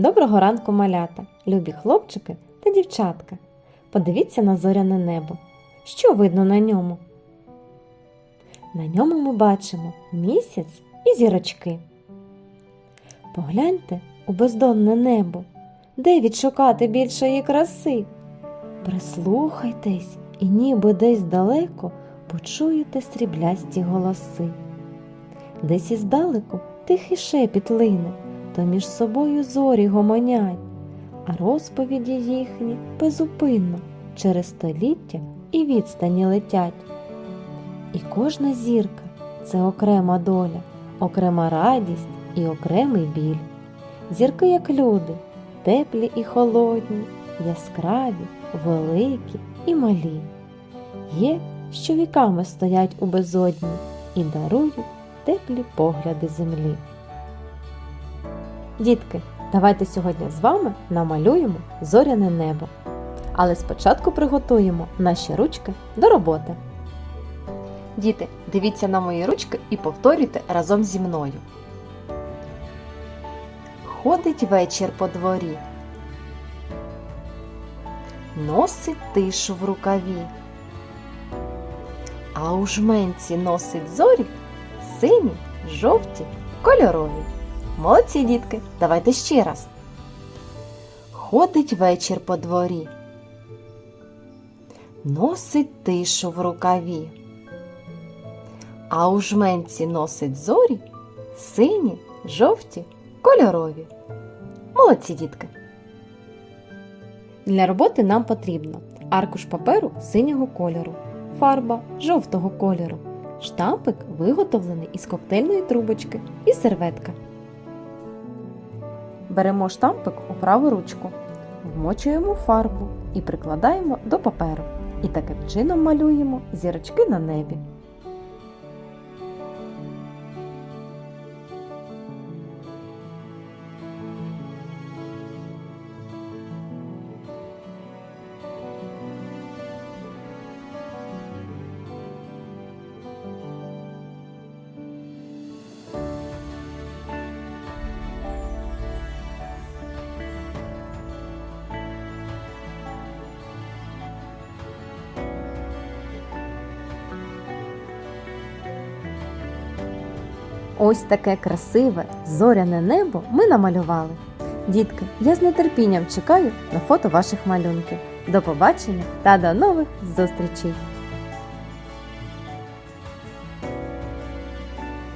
Доброго ранку, малята, любі хлопчики та дівчатка. Подивіться на зоряне небо. Що видно на ньому? На ньому ми бачимо місяць і зірочки. Погляньте у бездонне небо, де відшукати більшої краси. Прислухайтесь і ніби десь далеко почуєте сріблясті голоси. Десь іздалеку тихий шепіт лине, то між собою зорі гомонять, а розповіді їхні безупинно через століття і відстані летять. І кожна зірка це окрема доля, окрема радість і окремий біль. Зірки, як люди, теплі і холодні, яскраві, великі і малі. Є, що віками стоять у безодні і дарують теплі погляди землі. Дітки, давайте сьогодні з вами намалюємо зоряне небо. Але спочатку приготуємо наші ручки до роботи. Діти, дивіться на мої ручки і повторюйте разом зі мною. Ходить вечір по дворі. Носить тишу в рукаві. А у жменці носить зорі сині, жовті, кольорові. Молодці, дітки, давайте ще раз. Ходить вечір по дворі. Носить тишу в рукаві. А у жменці носить зорі сині, жовті, кольорові. Молодці, дітки. Для роботи нам потрібно аркуш паперу синього кольору, фарба жовтого кольору, штампик виготовлений із коктейльної трубочки і серветка. Беремо штампик у праву ручку, вмочуємо фарбу і прикладаємо до паперу. І таким чином малюємо зірочки на небі. Ось таке красиве зоряне небо ми намалювали. Дітки, я з нетерпінням чекаю на фото ваших малюнків. До побачення та до нових зустрічей!